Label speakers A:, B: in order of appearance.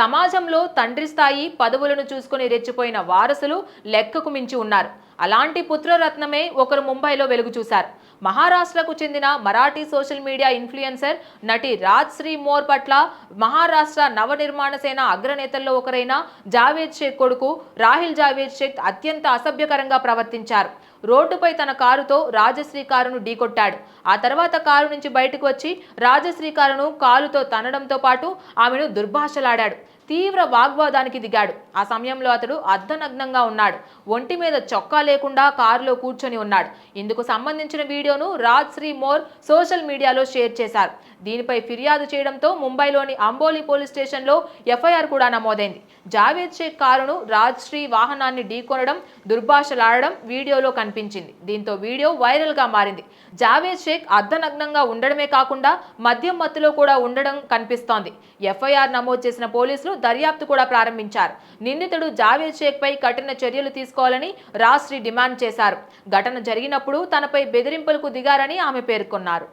A: సమాజంలో తండ్రి స్థాయి పదవులను చూసుకుని రెచ్చిపోయిన వారసులు లెక్కకు మించి ఉన్నారు. అలాంటి పుత్రరత్నమే ఒకరు ముంబైలో వెలుగు చూశారు. మహారాష్ట్రకు చెందిన మరాఠీ సోషల్ మీడియా ఇన్ఫ్లుయెన్సర్ నటి రాజ్ శ్రీ మోర్ పట్ల మహారాష్ట్ర నవనిర్మాణ సేన అగ్రనేతల్లో ఒకరైన జావేద్ షేక్ కొడుకు రాహిల్ జావేద్ షేక్ అత్యంత అసభ్యకరంగా ప్రవర్తించారు. రోడ్డుపై తన కారుతో రాజశ్రీ కారును ఢీకొట్టాడు. ఆ తర్వాత కారు నుంచి బయటకు వచ్చి రాజశ్రీ కారును కాలుతో తన్నడంతో పాటు ఆమెను దుర్భాషలాడాడు. తీవ్ర వాగ్వాదానికి దిగాడు. ఆ సమయంలో అతడు అర్ధనగ్నంగా ఉన్నాడు. ఒంటి మీద చొక్కా లేకుండా కారులో కూర్చొని ఉన్నాడు. ఇందుకు సంబంధించిన వీడియోను రాజ్ శ్రీ మోర్ సోషల్ మీడియాలో షేర్ చేశారు. దీనిపై ఫిర్యాదు చేయడంతో ముంబైలోని అంబోలి పోలీస్ స్టేషన్లో ఎఫ్ఐఆర్ కూడా నమోదైంది. జావేద్ షేక్ కారును రాజ్ శ్రీ వాహనాన్ని ఢీకొనడం దుర్భాషలాడడం వీడియోలో కనిపించింది. దీంతో వీడియో వైరల్గా మారింది. జావేద్ షేక్ అర్ధనగ్నంగా ఉండడమే కాకుండా మద్యం మత్తులో కూడా ఉండడం కనిపిస్తోంది. ఎఫ్ఐఆర్ నమోదు చేసిన పోలీసులు దర్యాప్తు కూడా ప్రారంభించారు. నిందితుడు జావేద్ షేక్ పై కఠిన చర్యలు తీసుకోవాలని రాశ్రీ డిమాండ్ చేశారు. ఘటన జరిగినప్పుడు తనపై బెదిరింపులకు దిగారని ఆమె పేర్కొన్నారు.